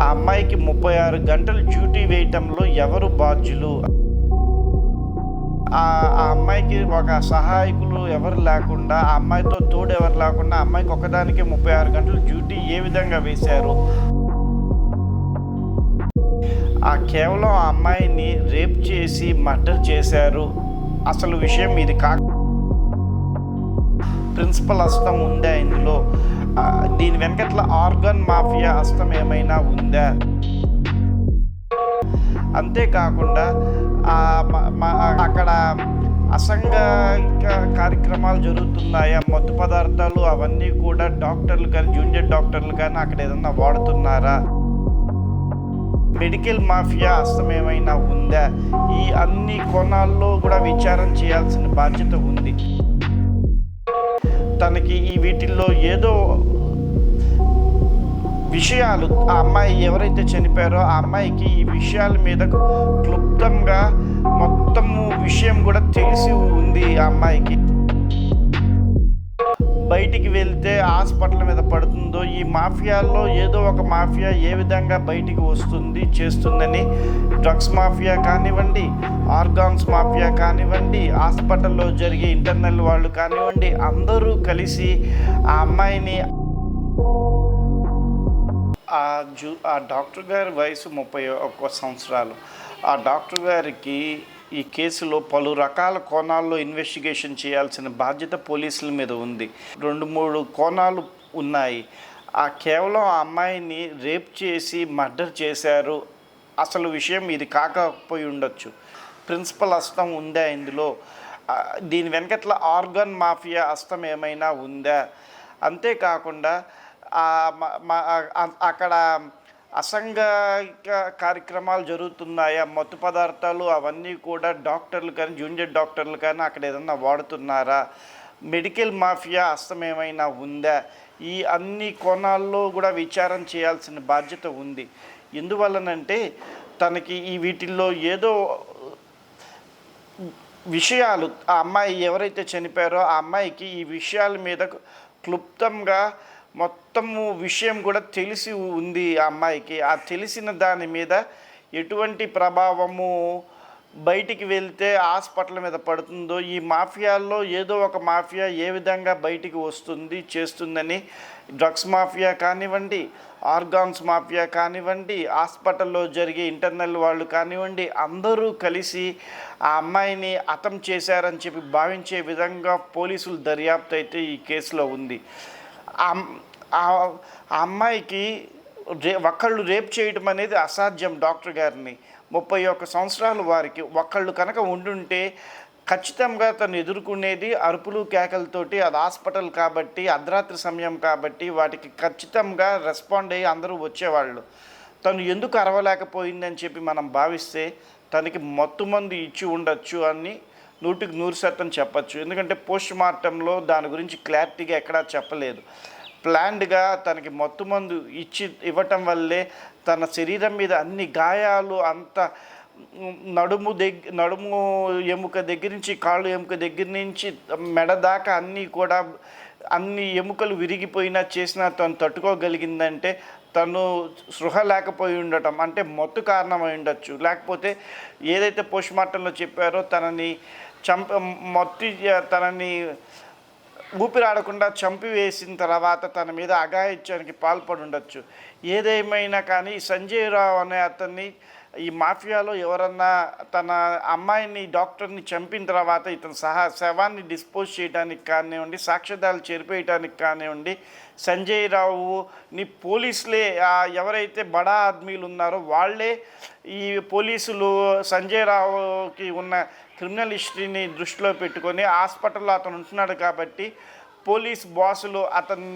ఆ అమ్మాయికి ముప్పై ఆరు గంటలు డ్యూటీ వేయటంలో ఎవరు బాధ్యులు? ఆ అమ్మాయికి ఒక సహాయకులు ఎవరు లేకుండా ఆ అమ్మాయితో తోడు ఎవరు లేకుండా అమ్మాయికి ఒకదానికి ముప్పై ఆరు గంటలు డ్యూటీ ఏ విధంగా వేశారు? ఆ కేవలం ఆ అమ్మాయిని రేప్ చేసి మర్డర్ చేశారు. అసలు విషయం ఇది కాక ప్రిన్సిపల్ అస్తం ఉందా ఇందులో దీని వెనకట్ల ఆర్గన్ మాఫియా హస్తం ఏమైనా ఉందా? అంతేకాకుండా అక్కడ అసంఘ కార్యక్రమాలు జరుగుతున్నాయా? మత్తు పదార్థాలు అవన్నీ కూడా డాక్టర్లు కానీ జూనియర్ డాక్టర్లు కానీ అక్కడ ఏదన్నా వాడుతున్నారా? మెడికల్ మాఫియా హస్తం ఏమైనా ఉందా? ఈ అన్ని కోణాల్లో కూడా విచారం చేయాల్సిన బాధ్యత ఉంది. తనకి ఈ వీటిల్లో ఏదో విషయాలు ఆ అమ్మాయి ఎవరైతే చనిపోయారో ఆ అమ్మాయికి ఈ విషయాల మీద క్లుప్తంగా మొత్తము విషయం కూడా తెలిసి ఉంది ఆ అమ్మాయికి. బయటికి వెళ్తే హాస్పిటల్ మీద పడుతుందో ఈ మాఫియాల్లో ఏదో ఒక మాఫియా ఏ విధంగా బయటికి వస్తుంది చేస్తుందని డ్రగ్స్ మాఫియా కానివ్వండి ఆర్గాన్స్ మాఫియా కానివ్వండి హాస్పిటల్లో జరిగే ఇంటర్నల్ వాళ్ళు కానివ్వండి అందరూ కలిసి ఆ అమ్మాయిని ఆ జూ ఆ డాక్టర్ గారి వయసు ముప్పై ఒక్క సంవత్సరాలు. ఆ డాక్టర్ గారికి ఈ కేసులో పలు రకాల కోణాల్లో ఇన్వెస్టిగేషన్ చేయాల్సిన బాధ్యత పోలీసుల మీద ఉంది. రెండు మూడు కోణాలు ఉన్నాయి. ఆ కేవలం ఆ అమ్మాయిని రేప్ చేసి మర్డర్ చేశారు. అసలు విషయం ఇది కాకపోయి ఉండొచ్చు. ప్రిన్సిపల్ హస్తం ఉందా ఇందులో? దీని వెనకట్ల ఆర్గన్ మాఫియా హస్తం ఏమైనా ఉందా? అంతేకాకుండా అక్కడ అసంఘిక కార్యక్రమాలు జరుగుతున్నాయా? మత్తు పదార్థాలు అవన్నీ కూడా డాక్టర్లు కానీ జూనియర్ డాక్టర్లు కానీ అక్కడ ఏదన్నా వాడుతున్నారా? మెడికల్ మాఫియా అస్తమేమైనా ఏమైనా ఉందా? ఈ అన్ని కోణాల్లో కూడా విచారం చేయాల్సిన బాధ్యత ఉంది. ఎందువల్లనంటే తనకి ఈ వీటిల్లో ఏదో విషయాలు ఆ అమ్మాయి ఎవరైతే చనిపోయారో ఆ అమ్మాయికి ఈ విషయాల మీద క్లుప్తంగా మొత్తము విషయం కూడా తెలిసి ఉంది ఆ అమ్మాయికి. ఆ తెలిసిన దాని మీద ఎటువంటి ప్రభావము బయటికి వెళ్తే హాస్పిటల్ మీద పడుతుందో ఈ మాఫియాల్లో ఏదో ఒక మాఫియా ఏ విధంగా బయటికి వస్తుంది చేస్తుందని డ్రగ్స్ మాఫియా కానివ్వండి ఆర్గాన్స్ మాఫియా కానివ్వండి హాస్పిటల్లో జరిగే ఇంటర్నల్ వాళ్ళు కానివ్వండి అందరూ కలిసి ఆ అమ్మాయిని అతం చేశారని చెప్పి భావించే విధంగా పోలీసులు దర్యాప్తు అయితే ఈ కేసులో ఉంది. ఆ అమ్మాయికి రే ఒక్కళ్ళు రేప్ చేయడం అనేది అసాధ్యం డాక్టర్ గారిని. ముప్పై ఒక్క సంవత్సరాలు వారికి ఒక్కళ్ళు కనుక ఉండుంటే ఖచ్చితంగా తను ఎదుర్కొనేది అరుపులు కేకలతోటి అది హాస్పిటల్ కాబట్టి అర్ధరాత్రి సమయం కాబట్టి వాటికి ఖచ్చితంగా రెస్పాండ్ అయ్యి అందరూ వచ్చేవాళ్ళు. తను ఎందుకు అరవలేకపోయిందని చెప్పి మనం భావిస్తే తనకి మత్తు మందు ఇచ్చి ఉండొచ్చు అని నూటికి నూరు శాతం చెప్పచ్చు. ఎందుకంటే పోస్ట్ మార్టంలో దాని గురించి క్లారిటీగా ఎక్కడా చెప్పలేదు. ప్లాన్డ్గా తనకి మత్తు మందు ఇచ్చి ఇవ్వటం వల్లే తన శరీరం మీద అన్ని గాయాలు అంత నడుము దగ్గ నడుము ఎముక దగ్గర నుంచి కాళ్ళు ఎముక దగ్గర నుంచి మెడ దాకా అన్నీ కూడా అన్ని ఎముకలు విరిగిపోయినా చేసినా తను తట్టుకోగలిగిందంటే తను సృహ లేకపోయి ఉండటం అంటే మొత్తు కారణమై ఉండొచ్చు. లేకపోతే ఏదైతే పోస్ట్ మార్టంలో చెప్పారో తనని చంప మొత్తి తనని ఊపిరాడకుండా చంపివేసిన తర్వాత తన మీద అఘాయిత్యానికి పాల్పడి ఉండొచ్చు. ఏదేమైనా కానీ సంజయ్ రావు అనే అతన్ని ఈ మాఫియాలో ఎవరన్నా తన అమ్మాయిని డాక్టర్ని చంపిన తర్వాత ఇతను సహా శవాన్ని డిస్పోజ్ చేయడానికి కానివ్వండి సాక్ష్యాధారాలు చేరిపేయడానికి కానివ్వండి సంజయ్ రావుని పోలీసులే ఎవరైతే బడా ఆద్మీలు ఉన్నారో వాళ్ళే ఈ పోలీసులు సంజయ్ రావుకి ఉన్న క్రిమినల్ హిస్టరీని దృష్టిలో పెట్టుకొని హాస్పిటల్లో అతను ఉంటున్నాడు కాబట్టి పోలీస్ బాసులు అతను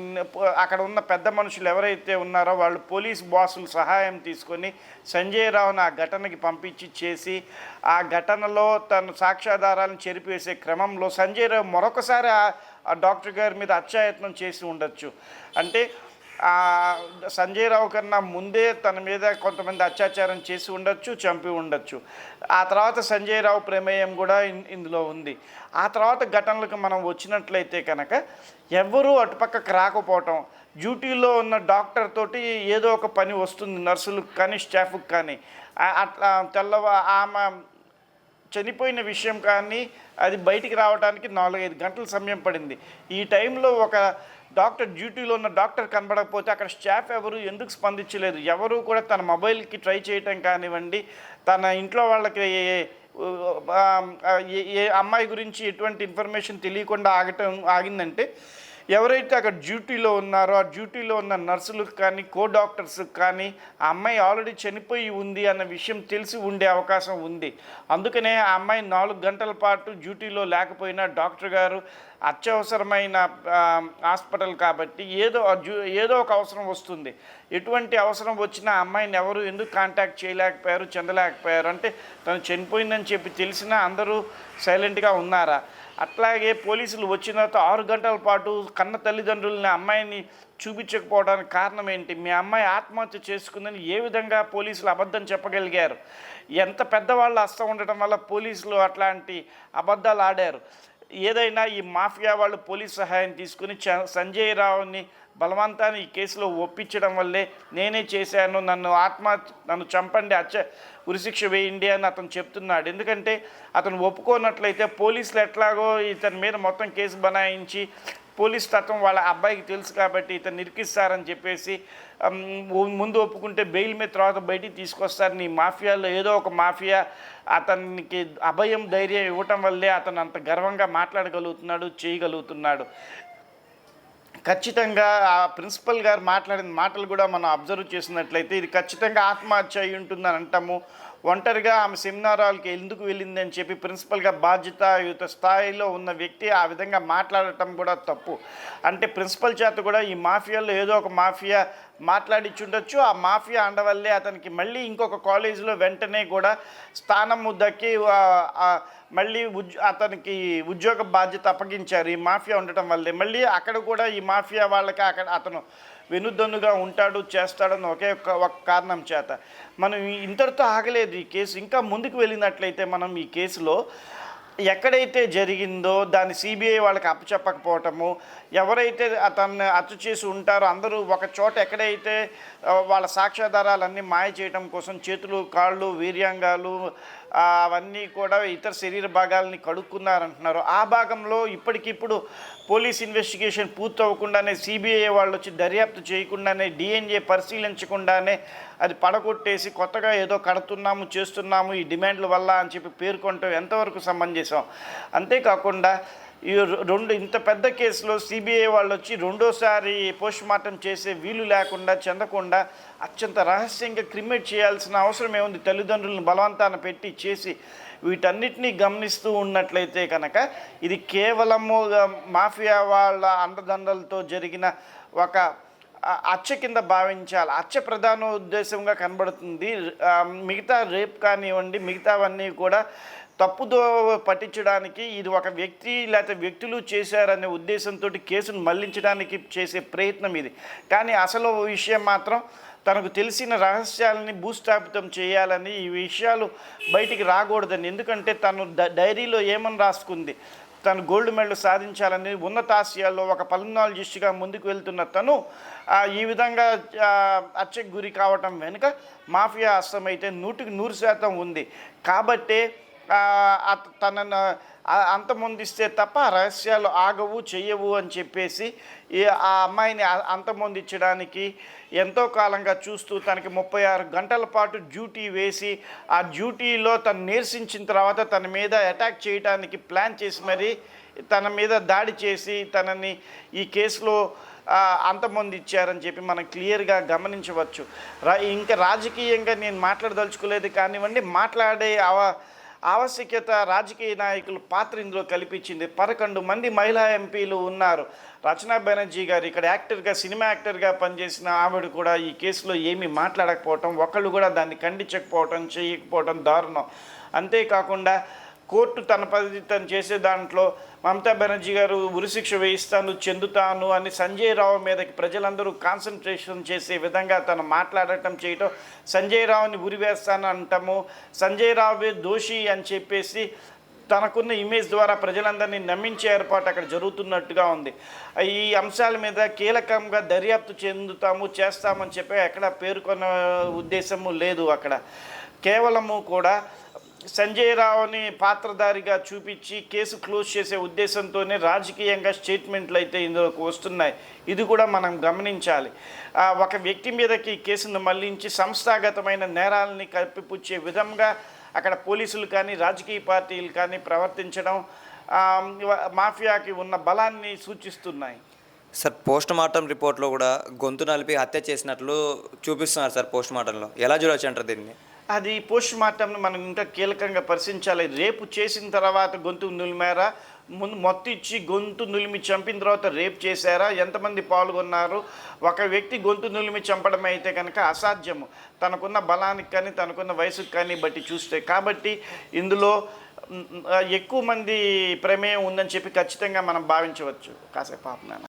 అక్కడ ఉన్న పెద్ద మనుషులు ఎవరైతే ఉన్నారో వాళ్ళు పోలీస్ బాసులు సహాయం తీసుకొని సంజయ్ రావును ఆ ఘటనకి పంపించి చేసి ఆ ఘటనలో తన సాక్ష్యాధారాలను చెరిపేసే క్రమంలో సంజయ్ రావు మరొకసారి ఆ- డాక్టర్ గారి మీద అత్యాయత్నం చేసి ఉండొచ్చు. అంటే సంజయ్ రావు కన్నా ముందే తన మీద కొంతమంది అత్యాచారం చేసి ఉండొచ్చు చంపి ఉండొచ్చు. ఆ తర్వాత సంజయ్ రావు ప్రమేయం కూడా ఇందులో ఉంది. ఆ తర్వాత ఘటనలకు మనం వచ్చినట్లయితే కనుక ఎవ్వరూ అటుపక్కకు రాకపోవటం డ్యూటీలో ఉన్న డాక్టర్ తోటి ఏదో ఒక పని వస్తుంది నర్సులకు కానీ స్టాఫ్కి కానీ. అట్లా తెల్లవారు ఆమె చనిపోయిన విషయం కానీ అది బయటికి రావడానికి నాలుగైదు గంటల సమయం పడింది. ఈ టైంలో ఒక డాక్టర్ డ్యూటీలో ఉన్న డాక్టర్ కనబడకపోతే అక్కడ స్టాఫ్ ఎవరు ఎందుకు స్పందించలేదు? ఎవరు కూడా తన మొబైల్కి ట్రై చేయటం కానివ్వండి తన ఇంట్లో వాళ్ళకి ఏ అమ్మాయి గురించి ఎటువంటి ఇన్ఫర్మేషన్ తెలియకుండా ఆగటం ఆగిందంటే ఎవరైతే అక్కడ డ్యూటీలో ఉన్నారో ఆ డ్యూటీలో ఉన్న నర్సులకు కానీ కో డాక్టర్స్కి కానీ ఆ అమ్మాయి ఆల్రెడీ చనిపోయి ఉంది అన్న విషయం తెలిసి ఉండే అవకాశం ఉంది. అందుకనే ఆ అమ్మాయి నాలుగు గంటల పాటు డ్యూటీలో లేకపోయినా డాక్టర్ గారు అత్యవసరమైన హాస్పిటల్ కాబట్టి ఏదో ఏదో ఒక అవసరం వస్తుంది. ఎటువంటి అవసరం వచ్చినా అమ్మాయిని ఎవరు ఎందుకు కాంటాక్ట్ చేయలేకపోయారు చెందలేకపోయారు? అంటే తను చనిపోయిందని చెప్పి తెలిసినా అందరూ సైలెంట్గా ఉన్నారా? అట్లాగే పోలీసులు వచ్చిన తర్వాత ఆరు గంటల పాటు కన్న తల్లిదండ్రులని అమ్మాయిని చూపించకపోవడానికి కారణం ఏంటి? మీ అమ్మాయి ఆత్మహత్య చేసుకుందని ఏ విధంగా పోలీసులు అబద్ధం చెప్పగలిగారు? ఎంత పెద్దవాళ్ళు అస్తం ఉండటం వల్ల పోలీసులు అట్లాంటి అబద్ధాలు ఆడారు? ఏదైనా ఈ మాఫియా వాళ్ళు పోలీస్ సహాయం తీసుకుని చ- సంజయ్ రావుని బలవంతాన్ని ఈ కేసులో ఒప్పించడం వల్లే నేనే చేశాను నన్ను ఆత్మ నన్ను చంపండి అచ్చ ఉరిశిక్ష వేయండి అని అతను చెప్తున్నాడు. ఎందుకంటే అతను ఒప్పుకోనట్లయితే పోలీసులు ఎట్లాగో ఇతని మీద మొత్తం కేసు బనాయించి పోలీస్ తత్వం వాళ్ళ అబ్బాయికి తెలుసు కాబట్టి ఇతను నిరికిస్తారని చెప్పేసి ముందు ఒప్పుకుంటే బెయిల్ మీద తర్వాత బయటికి తీసుకొస్తారు. నీ మాఫియాలో ఏదో ఒక మాఫియా అతనికి అభయం ధైర్యం ఇవ్వటం వల్లే అతను అంత గర్వంగా మాట్లాడగలుగుతున్నాడు చేయగలుగుతున్నాడు. ఖచ్చితంగా ఆ ప్రిన్సిపల్ గారు మాట్లాడిన మాటలు కూడా మనం అబ్జర్వ్ చేసినట్లయితే ఇది ఖచ్చితంగా ఆత్మహత్య అయి ఉంటుందని అంటాము. ఒంటరిగా ఆమె సెమినారాలకి ఎందుకు వెళ్ళింది అని చెప్పి ప్రిన్సిపల్గా బాధ్యతాయుత స్థాయిలో ఉన్న వ్యక్తి ఆ విధంగా మాట్లాడటం కూడా తప్పు. అంటే ప్రిన్సిపల్ చేత కూడా ఈ మాఫియాలో ఏదో ఒక మాఫియా మాట్లాడిచ్చుండొచ్చు. ఆ మాఫియా అండవల్లే అతనికి మళ్ళీ ఇంకొక కాలేజీలో వెంటనే కూడా స్థానం దక్కి మళ్ళీ ఉద్ అతనికి ఉద్యోగ బాధ్యత అప్పగించారు. ఈ మాఫియా ఉండటం వల్లే. మళ్ళీ అక్కడ కూడా ఈ మాఫియా వాళ్ళకి అక్కడ అతను వెనుదన్నుగా ఉంటాడు చేస్తాడని ఒకే ఒక ఒక కారణం చేత. మనం ఇంతటితో ఆగలేదు ఈ కేసు. ఇంకా ముందుకు వెళ్ళినట్లయితే మనం ఈ కేసులో ఎక్కడైతే జరిగిందో దాన్ని సిబిఐ వాళ్ళకి అప్పచెప్పకపోవటము ఎవరైతే అతన్ని అచ్చు చేసి ఉంటారో అందరూ ఒక చోట ఎక్కడైతే వాళ్ళ సాక్ష్యాధారాలన్నీ మాయ చేయటం కోసం చేతులు కాళ్ళు వీర్యాంగాలు అవన్నీ కూడా ఇతర శరీర భాగాలని కడుక్కున్నారంటున్నారు. ఆ భాగంలో ఇప్పటికిప్పుడు పోలీస్ ఇన్వెస్టిగేషన్ పూర్తి అవ్వకుండానే సిబిఐ వాళ్ళు వచ్చి దర్యాప్తు చేయకుండానే డిఎన్ఏ పరిశీలించకుండానే అది పడగొట్టేసి కొత్తగా ఏదో కడుతున్నాము చేస్తున్నాము ఈ డిమాండ్ల వల్ల అని చెప్పి పేర్కొంటూ ఎంతవరకు సంబంధించాం అంతేకాకుండా ఈ రెండు ఇంత పెద్ద కేసులో సిబిఐ వాళ్ళు వచ్చి రెండోసారి పోస్ట్ మార్టం చేసే వీలు లేకుండా చెందకుండా అత్యంత రహస్యంగా క్రిమినేట్ చేయాల్సిన అవసరం ఏముంది? తల్లిదండ్రులను బలవంతాన పెట్టి చేసి వీటన్నిటినీ గమనిస్తూ ఉన్నట్లయితే కనుక ఇది కేవలము మాఫియా వాళ్ళ అండదండలతో జరిగిన ఒక అచ్చ కింద భావించాలి. అచ్చ ప్రధాన ఉద్దేశంగా కనబడుతుంది. మిగతా రేప్ కానివ్వండి మిగతావన్నీ కూడా తప్పుదో పట్టించడానికి ఇది ఒక వ్యక్తి లేకపోతే వ్యక్తులు చేశారనే ఉద్దేశంతో కేసును మళ్ళించడానికి చేసే ప్రయత్నం ఇది. కానీ అసలు విషయం మాత్రం తనకు తెలిసిన రహస్యాలని భూస్థాపితం చేయాలని ఈ విషయాలు బయటికి రాకూడదని ఎందుకంటే తను డ- డైరీలో ఏమని రాసుకుంది? తను గోల్డ్ మెడల్ సాధించాలని ఉన్నతాశయాల్లో ఒక పల్మనాలజిస్ట్గా ముందుకు వెళ్తున్న తను ఈ విధంగా ఆ, హత్యకు గురి కావటం వెనుక మాఫియా హస్తమైతే నూటికి నూరు శాతం ఉంది. కాబట్టే తనను అంతమొందిస్తే తప్ప రహస్యాలు ఆగవు చెయ్యవు అని చెప్పేసి ఆ అమ్మాయిని అంతమొందించడానికి ఎంతో కాలంగా చూస్తూ తనకి ముప్పై ఆరు గంటల పాటు డ్యూటీ వేసి ఆ డ్యూటీలో తను నిరసించిన తర్వాత తన మీద అటాక్ చేయడానికి ప్లాన్ చేసి మరి తన మీద దాడి చేసి తనని ఈ కేసులో అంతమంది అంతమొందిచ్చారని చెప్పి మనం క్లియర్గా గమనించవచ్చు. రా ఇంకా రాజకీయంగా నేను మాట్లాడదలుచుకోలేదు కానివ్వండి మాట్లాడే అవ ఆవశ్యకత రాజకీయ నాయకులు పాత్ర ఇందులో కల్పించింది. పదకొండు మంది మహిళా ఎంపీలు ఉన్నారు. రచనా బెనర్జీ గారు ఇక్కడ యాక్టర్గా సినిమా యాక్టర్గా పనిచేసిన ఆవిడ కూడా ఈ కేసులో ఏమీ మాట్లాడకపోవటం ఒకళ్ళు కూడా దాన్ని ఖండించకపోవటం చేయకపోవటం దారుణం. అంతేకాకుండా కోర్టు తన పరిధి తను చేసే దాంట్లో మమతా బెనర్జీ గారు ఉరిశిక్ష వేయిస్తాను చెందుతాను అని సంజయ్ రావు మీదకి ప్రజలందరూ కాన్సన్ట్రేషన్ చేసే విధంగా తను మాట్లాడటం చేయటం సంజయ్ రావుని ఉరివేస్తాను అంటాము. సంజయ్ రావు దోషి అని చెప్పేసి తనకున్న ఇమేజ్ ద్వారా ప్రజలందరినీ నమ్మించే ఏర్పాటు అక్కడ జరుగుతున్నట్టుగా ఉంది. ఈ అంశాల మీద కీలకంగా దర్యాప్తు చెందుతాము చేస్తామని చెప్పి ఎక్కడ పేర్కొన్న ఉద్దేశము లేదు అక్కడ. కేవలము కూడా సంజయ్ రావుని పాత్రధారిగా చూపించి కేసు క్లోజ్ చేసే ఉద్దేశంతోనే రాజకీయంగా స్టేట్మెంట్లు అయితే ఇందులోకి వస్తున్నాయి. ఇది కూడా మనం గమనించాలి. ఒక వ్యక్తి మీదకి కేసును మళ్ళించి సంస్థాగతమైన నేరాలని కప్పిపుచ్చే విధంగా అక్కడ పోలీసులు కానీ రాజకీయ పార్టీలు కానీ ప్రవర్తించడం మాఫియాకి ఉన్న బలాన్ని సూచిస్తున్నాయి. సార్ పోస్ట్ మార్టం రిపోర్ట్లో కూడా గొంతు నలిపి హత్య చేసినట్లు చూపిస్తున్నారు సార్ పోస్ట్ మార్టంలో ఎలా చూడవచ్చు అంటారు దీన్ని? అది పోస్ట్ మార్టంను మనం ఇంకా కీలకంగా పరిశీలించాలి. రేపు చేసిన తర్వాత గొంతు నులిమారా? ముందు మొత్తం ఇచ్చి గొంతు నులిమి చంపిన తర్వాత రేప్ చేశారా? ఎంతమంది పాల్గొన్నారు? ఒక వ్యక్తి గొంతు నులిమి చంపడం అయితే కనుక అసాధ్యము. తనకున్న బలానికి కానీ తనకున్న వయసుకు కానీ బట్టి చూస్తే. కాబట్టి ఇందులో ఎక్కువ మంది ప్రమేయం ఉందని చెప్పి ఖచ్చితంగా మనం భావించవచ్చు. కాసేపు ఆపునాను